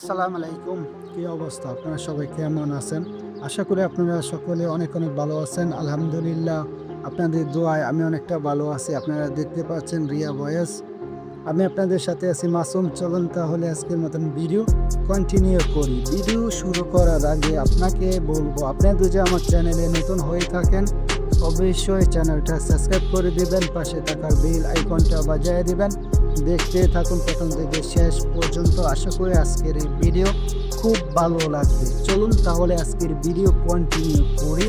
আসসালামু আলাইকুম। কি অবস্থা? আপনারা সবাই কেমন আছেন? আশা করি আপনারা সকলে অনেক অনেক ভালো আছেন। আলহামদুলিল্লাহ, আপনাদের দোয়ায় আমি অনেকটা ভালো আছি। আপনারা দেখতে পাচ্ছেন রিয়া ভয়েস। আমি আপনাদের সাথে আছি মাসুম। চলুন তাহলে আজকের মতন ভিডিও কন্টিনিউ করি। ভিডিও শুরু করার আগে আপনাকে বলব, আপনারা যদি আমার চ্যানেলে নতুন হয়ে থাকেন, অবশ্যই চ্যানেলটা সাবস্ক্রাইব করে দিবেন, পাশে থাকার বেল আইকনটা বাজিয়ে দিবেন। দেখতে থাকুন। প্রথম থেকে শেষ পর্যন্ত আশা করি আজকের এই ভিডিও খুব ভালো লাগবে। চলুন তাহলে আজকের ভিডিও কন্টিনিউ করি।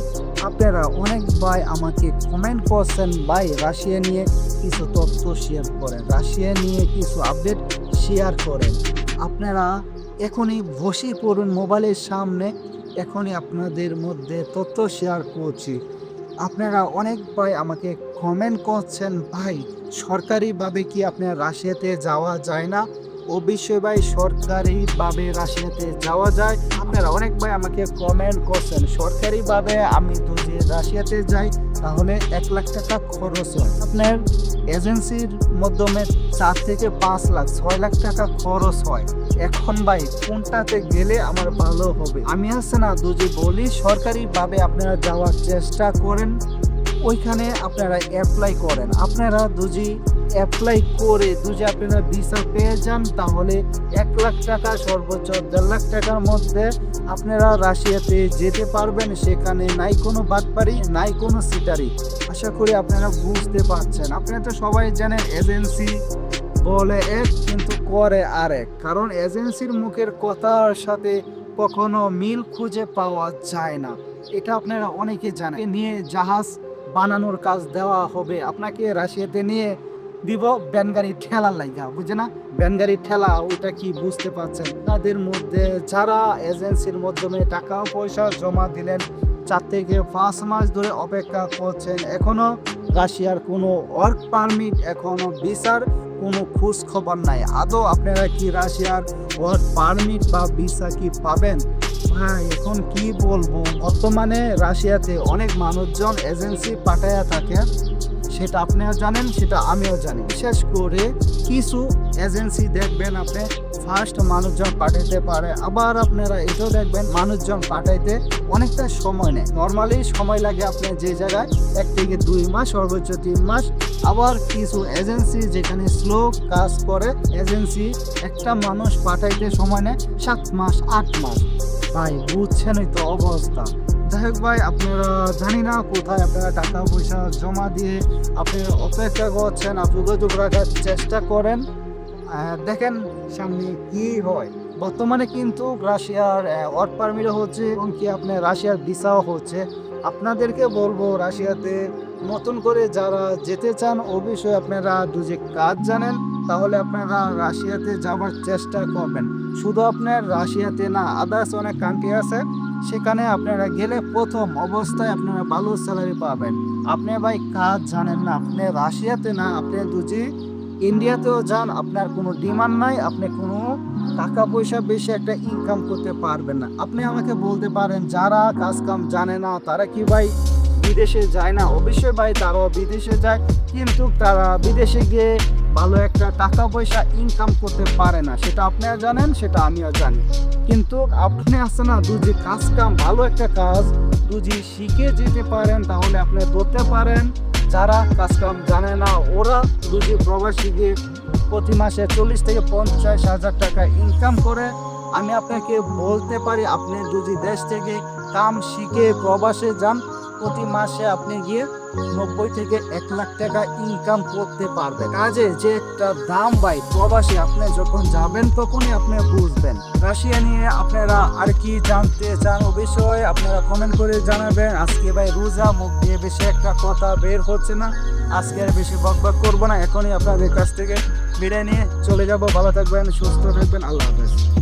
আপনারা অনেক ভাই আমাকে কমেন্ট করছেন, ভাই রাশিয়া নিয়ে কিছু তথ্য শেয়ার করেন, রাশিয়া নিয়ে কিছু আপডেট শেয়ার করেন। আপনারা এখনই বসে পড়ুন মোবাইলের সামনে। এখনই আপনাদের মধ্যে তথ্য শেয়ার করছি। আপনারা অনেক ভাই আমাকে কমেন্ট করছেন, ভাই, সরকারিভাবে কি আপনার রাশিয়াতে যাওয়া যায় না? অবশ্যই ভাই, সরকারিভাবে রাশিয়াতে যাওয়া যায়। আপনারা অনেক ভাই আমাকে কমেন্ট করছেন, সরকারিভাবে আমি যদি রাশিয়াতে যাই তাহলে এক লাখ টাকা খরচ হয়। আপনার এজেন্সির মাধ্যমে চার থেকে পাঁচ লাখ, ছয় লাখ টাকা খরচ হয়। এখন ভাই, কোনটাতে গেলে আমার ভালো হবে? আমি আছে না দুজি বলি সরকারিভাবে আপনারা যাওয়ার চেষ্টা করেন, ওইখানে আপনারা অ্যাপ্লাই করেন। আপনারা দুজি অ্যাপ্লাই করে যদি আপনারা ভিসা পেয়ে যান, তাহলে এক লাখ টাকা সর্বোচ্চ, দেড় লাখ টাকার মধ্যে আপনারা রাশিয়াতে যেতে পারবেন। সেখানে নাই কোনো বাটপারি নাই কোনো সিটারি। আশা করি আপনারা বুঝতে পারছেন। আপনারা তো সবাই জানেন, এজেন্সি বলে এক, কিন্তু করে আরেক কারণ এজেন্সির মুখের কথার সাথে কখনো মিল খুঁজে পাওয়া যায় না। এটা আপনারা অনেকে জানেন। নিয়ে জাহাজ বানানোর কাজ দেওয়া হবে। আপনাকে রাশিয়াতে নিয়ে দিব ব্যানগাড়ি ঠেলার লাগা বুঝে না? ব্যানগাড়ি ঠেলা ওটা কি বুঝতে পারছেন? তাদের মধ্যে যারা এজেন্সির মাধ্যমে টাকা পয়সা জমা দিলেন, চার থেকে পাঁচ মাস ধরে অপেক্ষা করছেন, এখনও রাশিয়ার কোনো ওয়ার্ক পারমিট, এখনও ভিসার কোনো খোঁজ খবর নাই। আদৌ আপনারা কি রাশিয়ার ওয়ার্ক পারমিট বা ভিসা কি পাবেন? ভাই, এখন কি বলব? বর্তমানে রাশিয়াতে অনেক মানুষজন এজেন্সি পাঠায়া থাকে সেটা আপনিও জানেন, সেটা আমিও জানি। বিশেষ করে কিছু এজেন্সি দেখবেন আপনি ফার্স্ট মানুষজন পাঠাইতে পারে, আবার আপনারা এটাও দেখবেন মানুষজন পাঠাইতে অনেকটা সময় নেয়। নর্মালি সময় লাগে আপনি যে জায়গায়, এক থেকে দুই মাস, সর্বোচ্চ তিন মাস। আবার কিছু এজেন্সি যেখানে স্লো কাজ করে, এজেন্সি একটা মানুষ পাঠাইতে সময় নেয় সাত মাস, আট মাস। ভাই, বুঝছেনই তো অবস্থা। যাই হোক ভাই, আপনারা জানি না কোথায় আপনারা টাকা পয়সা জমা দিয়ে আপনি অপেক্ষা করছেন, আপনি যোগাযোগ রাখার চেষ্টা করেন। দেখেন সামনে কি হয়। বর্তমানে কিন্তু রাশিয়ার ওয়ার্ক পারমিটও হচ্ছে এবং কি আপনার রাশিয়ার ভিসাও হচ্ছে। আপনাদেরকে বলব, রাশিয়াতে নতুন করে যারা যেতে চান, অবশ্যই আপনারা দুজে কাজ জানেন, তাহলে আপনারা রাশিয়াতে যাওয়ার চেষ্টা করবেন। শুধু আপনার রাশিয়াতে না আদার্স অনেক কান্ট্রি আছে সেখানে আপনারা গেলে প্রথম অবস্থায় আপনারা ভালো স্যালারি পাবেন। আপনি ভাই কাজ জানেন না, আপনি রাশিয়াতে না, আপনি দুজি ইন্ডিয়াতেও যান, আপনার কোনো ডিমান্ড নাই, আপনি কোনো টাকা পয়সা বেশি একটা ইনকাম করতে পারবেন না। আপনি আমাকে বলতে পারেন, যারা কাজ কাম জানে না, তারা কি ভাই বিদেশে যায় না। অবশ্যই ভাই, তারাও বিদেশে যায়, কিন্তু তারা বিদেশে গিয়ে ভালো একটা টাকা পয়সা ইনকাম করতে পারে না। সেটা আপনারা জানেন, সেটা আমিও জানি। কিন্তু আপনি আছে না দুজি কাজ কাম, ভালো একটা কাজ দুজি শিখে যেতে পারেন, তাহলে আপনি ধরতে পারেন। যারা কাজ কাম জানে না, ওরা দুজি প্রবাসী গিয়ে প্রতি মাসে চল্লিশ থেকে পঞ্চাশ হাজার টাকা ইনকাম করে। আমি আপনাকে বলতে পারি, আপনি যদি দেশ থেকে কাম শিখে প্রবাসে যান। প্রতি মাসে আপনি গিয়ে নব্বই থেকে এক লাখ টাকা ইনকাম করতে পারবেন। কাজে যে একটা দাম ভাই, প্রবাসী, আপনি যখন যাবেন তখনই আপনি বুঝবেন। রাশিয়া নিয়ে আপনারা আর কি জানতে চান ও বিষয়ে আপনারা কমেন্ট করে জানাবেন। আজকে ভাই রোজা, মুখ দিয়ে বেশি একটা কথা বের হচ্ছে না। আজকে আর বেশি বকবক করব না। এখনই আপনাদের কাছ থেকে বিদায় নিয়ে চলে যাব। ভালো থাকবেন, সুস্থ থাকবেন। আল্লাহ হাফেজ।